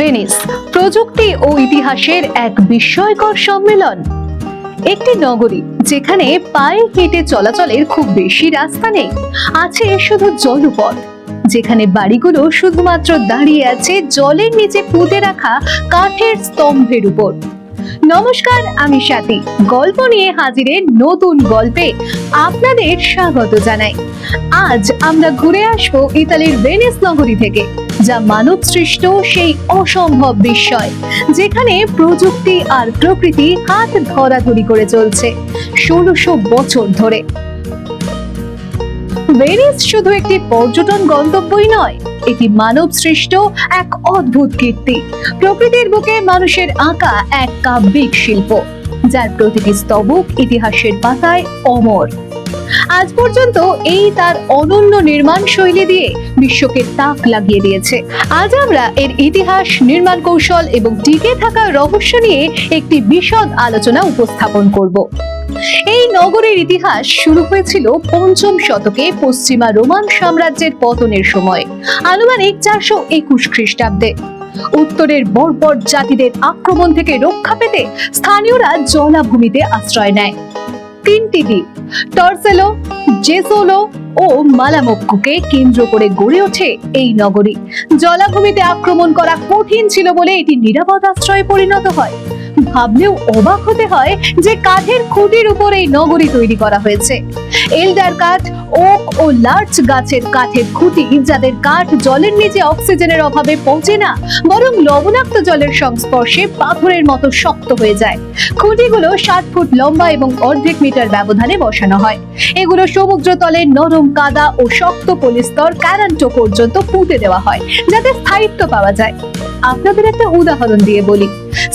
Venice, প্রযুক্তি ও ইতিহাসের এক বিস্ময়কর সম্মেলন। একটি নগরী যেখানে পায়ে হেঁটে চলাচলের খুব বেশি রাস্তা নেই, আছে শুধু জলপথ, যেখানে বাড়িগুলো শুধুমাত্র দাঁড়িয়ে আছে জলের নিচে পুঁতে রাখা কাঠের স্তম্ভের উপর। নমস্কার, আমি স্বাতী গল্প নিয়ে হাজিরের নতুন গল্পে আপনাদের স্বাগত জানাই। আজ আমরা ঘুরে আসব ইতালির ভেনিস নগরী থেকে। যা মানব সৃষ্ট সেই অসম্ভব বিস্ময়, যেখানে প্রযুক্তি আর প্রকৃতি হাত ধরাধরি করে চলছে ষোলোশো বছর ধরে। ভেনিস শুধু একটি পর্যটন গন্তব্যই নয়, এটি মানব সৃষ্ট এক অদ্ভুত কীর্তি। প্রকৃতির বুকে মানুষের আঁকা এক কাব্যিক শিল্প, যার প্রতিটি স্তবক ইতিহাসের পাতায় অমর। আজ পর্যন্ত এই তার অনন্য নির্মাণ শৈলী দিয়ে বিশ্বকে তাক লাগিয়ে দিয়েছে। আজ আমরা এর ইতিহাস, নির্মাণ কৌশল এবং টিকে থাকার রহস্য নিয়ে একটি বিশদ আলোচনা উপস্থাপন করব। এই নগরের ইতিহাস শুরু হয়েছিল পঞ্চম শতকে পশ্চিমা রোমান সাম্রাজ্যের পতনের সময়, আনুমানিক চারশো একুশ খ্রিস্টাব্দে। উত্তরের বর্বর জাতিদের আক্রমণ থেকে রক্ষা পেতে স্থানীয়রা জলাভূমিতে আশ্রয় নেয়। তিনটি দ্বীপ টর্সেলো, জেসোলো ও মালামক্কুকে কেন্দ্র করে গড়ে ওঠে এই নগরী। জলাভূমিতে আক্রমণ করা কঠিন ছিল বলে এটি নিরাপদ আশ্রয়ে পরিণত হয়। ভাবলেও অবাক হতে হয় যে কাঠের খুঁটির উপর এই নগরী তৈরি করা হয়েছে। এলডার কাঠ, ওক ও লার্চ গাছের কাঠের খুঁটি যাদের কাঠ জলের নিচে অক্সিজেনের অভাবে পৌঁছে না, বরং লবণাক্ত জলের সংস্পর্শে পাথরের মতো শক্ত হয়ে যায়। খুঁটিগুলো ষাট ফুট লম্বা এবং অর্ধেক মিটার ব্যবধানে বসানো হয়। এগুলো সমুদ্র তলে নরম কাদা ও শক্ত পলিস্তর ক্যারান্টো পর্যন্ত পুঁতে দেওয়া হয়, যাতে স্থায়িত্ব পাওয়া যায়। আপনাদের একটা উদাহরণ দিয়ে বলি।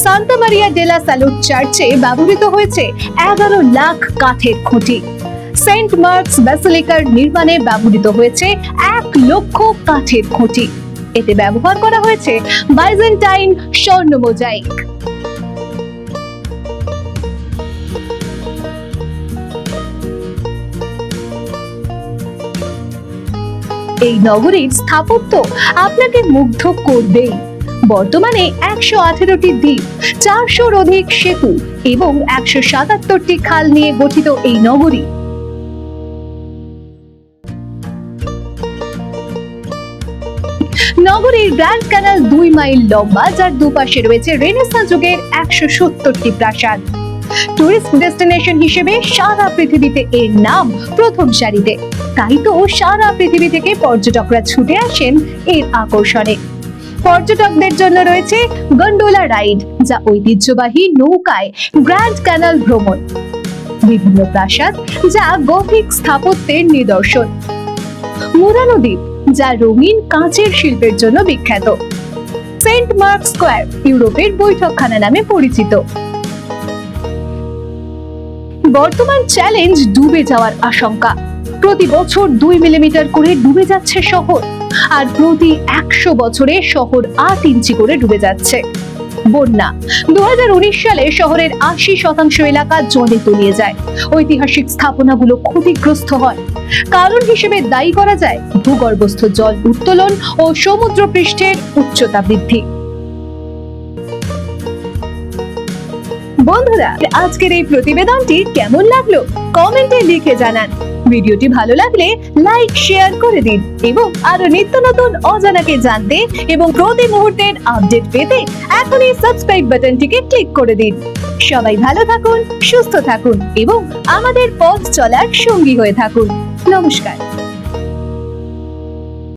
সান্তা মারিয়া ডেলা স্যালুট চার্চে ব্যবহৃত হয়েছে এগারো লাখ কাঠের খুঁটি। সেন্ট মার্কস ব্যাসিলিকার নির্মাণে ব্যবহৃত হয়েছে এক লক্ষ কাঠের খুঁটি। এতে ব্যবহার করা হয়েছে বাইজেন্টাইন স্বর্ণ মোজাইক এই নগরীর স্থাপত্য আপনাকে মুগ্ধ করবেই। বর্তমানে একশো আঠেরোটি দ্বীপ, চারশোর অধিক সেতু এবং একশো সাতাত্তরটি খাল নিয়ে গঠিত এই নগরী। নগরীর গ্র্যান্ড ক্যানাল দুই মাইল লম্বা, যার দুপাশে রয়েছে রেনেসা যুগের একশো সত্তরটি প্রাসাদ। টুরিস্ট ডেস্টিনেশন হিসেবে সারা পৃথিবীতে এর নাম প্রথম সারিতে। তাই তো সারা পৃথিবী থেকে পর্যটকরা ছুটে আসেন এর আকর্ষণে। পর্যটকদের জন্য রয়েছে গন্ডোলা রাইড, যা ঐতিহ্যবাহী নৌকায় গ্র্যান্ড ক্যানাল ভ্রমণ। বিভিন্ন প্রাসাদ, যা গথিক স্থাপত্যের নিদর্শন। মুরানো দ্বীপ, যা রঙিন কাঁচের শিল্পের জন্য বিখ্যাত। সেন্ট মার্ক স্কোয়ার, ইউরোপের বৈঠকখানা নামে পরিচিত। বর্তমান চ্যালেঞ্জ ডুবে যাওয়ার আশঙ্কা। প্রতি বছর দুই মিলিমিটার করে ডুবে যাচ্ছে শহর। আর প্রতি একশো বছরে শহর আট ইঞ্চি করে ডুবে যাচ্ছে। বন্যা। দু সালে শহরের আশি শতাংশ এলাকা জলে তলিয়ে যায়। ঐতিহাসিক স্থাপনাগুলো ক্ষতিগ্রস্ত হয়। কারণ হিসেবে দায়ী করা যায় ভূগর্ভস্থ জল উত্তোলন ও সমুদ্র পৃষ্ঠের উচ্চতা বৃদ্ধি। বন্ধুরা, আজকের এই প্রতিবেদনটি কেমন লাগল? কমেন্টে লিখে জানান। ভিডিওটি ভালো লাগলে লাইক, শেয়ার করে দিন এবং আরও নিত্য নতুন অজানাকে জানতে এবং প্রতি মুহূর্তের আপডেট পেতে এখনই সাবস্ক্রাইব বাটনটিকে ক্লিক করে দিন। সবাই ভালো থাকুন, সুস্থ থাকুন এবং আমাদের পথ চলার সঙ্গী হয়ে থাকুন। নমস্কার।